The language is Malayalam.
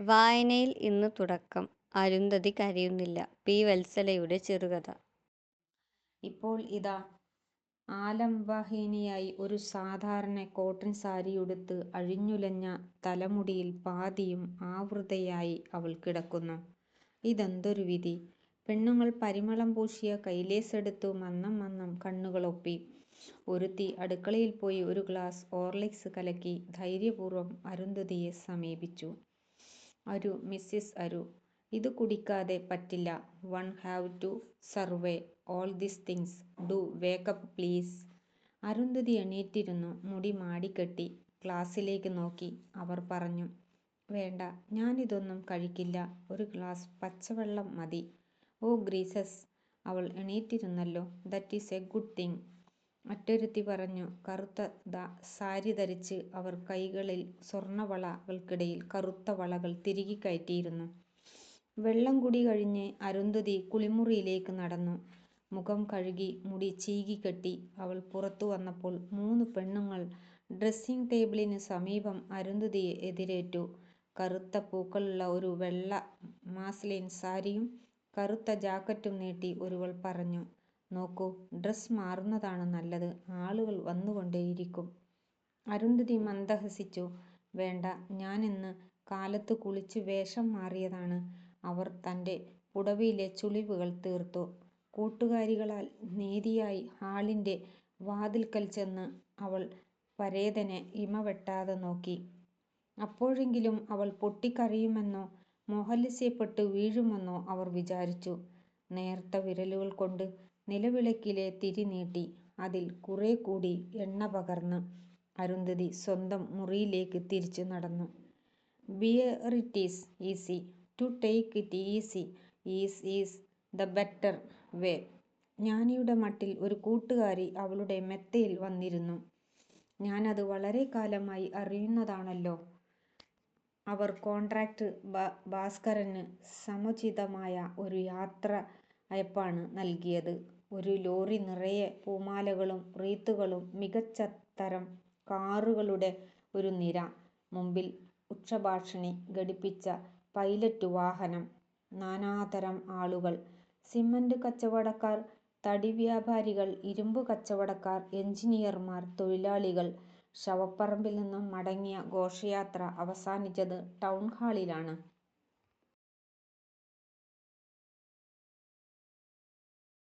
വായനയിൽ ഇന്ന് തുടക്കം അരുന്ധതി കരയുന്നില്ല പി വത്സലയുടെ ചെറുകഥ ഇപ്പോൾ ഇതാ ആലംബഹീനിയായി ഒരു സാധാരണ കോട്ടൺ സാരിയുടുത്ത് അഴിഞ്ഞുലഞ്ഞ തലമുടിയിൽ പാതിയും ആവൃതയായി അവൾ കിടക്കുന്നു. ഇതെന്തൊരു വിധി! പെണ്ണുങ്ങൾ പരിമളം പൂശിയ കൈലേസെടുത്തു മന്നം മന്നം കണ്ണുകളൊപ്പി. ഒരുത്തി അടുക്കളയിൽ പോയി ഒരു ഗ്ലാസ് ഓർലിക്സ് കലക്കി ധൈര്യപൂർവം അരുന്ധതിയെ സമീപിച്ചു. "അരു മിസ്സിസ് അരു, ഇത് കുടിക്കാതെ പറ്റില്ല. One have to survey all these things. Do wake up please. " Arundhati എണീറ്റിരുന്നു. മുടി മാടിക്കെട്ടി. ഗ്ലാസ്സിലേക്ക് നോക്കി. അവർ പറഞ്ഞു "വേണ്ട, ഞാനിതൊന്നും കഴിക്കില്ല. ഒരു ഗ്ലാസ് പച്ചവെള്ളം മതി. " "ഓ ഗ്രീസസ് അവൾ എണീറ്റിരുന്നല്ലോ. That is a good thing. " മറ്റൊരുത്തി പറഞ്ഞു. കറുത്ത സാരി ധരിച്ച് അവർ കൈകളിൽ സ്വർണവളകൾക്കിടയിൽ കറുത്ത വളകൾ തിരുകി കയറ്റിയിരുന്നു. വെള്ളം കുടി കഴിഞ്ഞ് അരുന്ധതി കുളിമുറിയിലേക്ക് നടന്നു. മുഖം കഴുകി മുടി ചീകിക്കെട്ടി അവൾ പുറത്തു വന്നപ്പോൾ മൂന്ന് പെണ്ണുങ്ങൾ ഡ്രസ്സിംഗ് ടേബിളിന് സമീപം അരുന്ധതിയെ എതിരേറ്റു. കറുത്ത പൂക്കളുള്ള ഒരു വെള്ള മാസ്ലിൻ സാരിയും കറുത്ത ജാക്കറ്റും നീട്ടി ഒരുവൾ പറഞ്ഞു "നോക്കൂ, ഡ്രസ്സ് മാറുന്നതാണ് നല്ലത്. ആളുകൾ വന്നുകൊണ്ടേയിരിക്കും. " അരുന്ധതി മന്ദഹസിച്ചു. "വേണ്ട, ഞാനിന്ന് കാലത്ത് കുളിച്ച് വേഷം മാറിയതാണ്. " അവർ തന്റെ പുടവയിലെ ചുളിവുകൾ തീർത്തു. കൂട്ടുകാരികളാൽ നീതിയായി ഹാളിന്റെ വാതിൽക്കൽ ചെന്ന് അവൾ പരേതനെ ഇമവെട്ടാതെ നോക്കി. അപ്പോഴെങ്കിലും അവൾ പൊട്ടിക്കരയുമെന്നോ മോഹലസ്യപ്പെട്ട് വീഴുമെന്നോ അവർ വിചാരിച്ചു. നേർത്ത വിരലുകൾ കൊണ്ട് നിലവിളക്കിലെ തിരി നീട്ടി അതിൽ കുറേക്കൂടി എണ്ണ പകർന്ന് അരുന്ധതി സ്വന്തം മുറിയിലേക്ക് തിരിച്ചു നടന്നു. "Bear it easy. To take it easy is is the better way. " ജ്ഞാനിയുടെ മട്ടിൽ ഒരു കൂട്ടുകാരി അവളുടെ മെത്തയിൽ വന്നിരുന്നു. "ഞാനത് വളരെക്കാലമായി അറിയുന്നതാണല്ലോ. അവർ കോൺട്രാക്ട് ഭാസ്കരന് സമുചിതമായ ഒരു യാത്രയയപ്പാണ് നൽകിയത്. ഒരു ലോറി നിറയെ പൂമാലകളും റീത്തുകളും മികച്ച തരം കാറുകളുടെ ഒരു നിര. മുമ്പിൽ ഉച്ചഭാഷിണി ഘടിപ്പിച്ച പൈലറ്റ് വാഹനം. നാനാതരം ആളുകൾ. സിമന്റ് കച്ചവടക്കാർ, തടി വ്യാപാരികൾ ഇരുമ്പ് കച്ചവടക്കാർ, എഞ്ചിനീയർമാർ, തൊഴിലാളികൾ. ശവപ്പറമ്പിൽ നിന്നും മടങ്ങിയ ഘോഷയാത്ര അവസാനിച്ചത് ടൗൺഹാളിലാണ്.